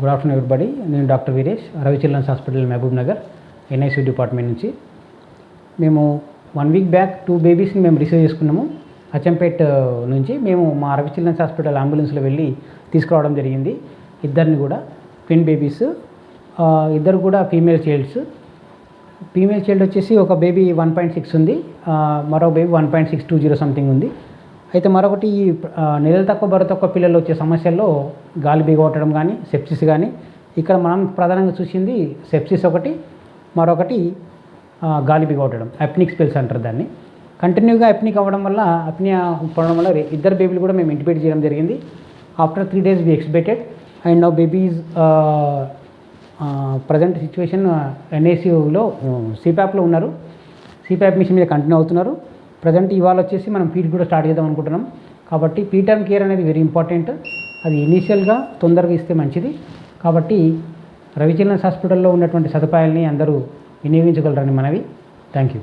Good afternoon everybody నేను doctor Veeresh Ravi children's hospital Mahabub Nagar NIC department నుంచి. మేము one week back two బేబీస్ని మేము receive చేసుకున్నాము. అచ్చంపేట్ uh, నుంచి మేము మా రవి చిల్డ్రన్స్ హాస్పిటల్ అంబులెన్స్లో వెళ్ళి తీసుకురావడం జరిగింది. ఇద్దరిని కూడా ట్విన్ బేబీస్ ఇద్దరు కూడా ఫీమేల్ చైల్డ్స్ ఫీమేల్ చైల్డ్ వచ్చేసి ఒక బేబీ వన్ పాయింట్ సిక్స్ ఉంది. మరో baby one point six two zero something ఉంది. అయితే మరొకటి ఈ, నెలలు తక్కువ బరువు తక్కువ పిల్లలు వచ్చే సమస్యల్లో గాలి బిగొట్టడం కానీ సెప్సిస్ కానీ ఇక్కడ మనం ప్రధానంగా చూసింది సెప్సిస్ ఒకటి మరొకటి గాలి బిగొట్టడం అప్నిక్ స్పెల్స్ అంటారు దాన్ని. కంటిన్యూగా అప్నిక్ అవ్వడం వల్ల అప్నియా పడడం వల్ల ఇద్దరు బేబీలు కూడా మేము ఇంటిపేట్ చేయడం జరిగింది. After three days we expected and now babies present situation ఎన్ఏసీలో సిప్యాప్లో ఉన్నారు. సిప్యాప్ మిషన్ మీద కంటిన్యూ అవుతున్నారు. ప్రజెంట్ ఇవాళ వచ్చేసి మనం పీట్ కూడా స్టార్ట్ చేద్దాం అనుకుంటున్నాం. కాబట్టి పీట్ అండ్ కేర్ అనేది వెరీ ఇంపార్టెంట్. అది ఇనీషియల్గా తొందరగా ఇస్తే మంచిది. కాబట్టి రవి చిల్డ్రన్స్ హాస్పిటల్లో ఉన్నటువంటి సదుపాయాలని అందరూ వినియోగించగలరని మనవి. Thank you.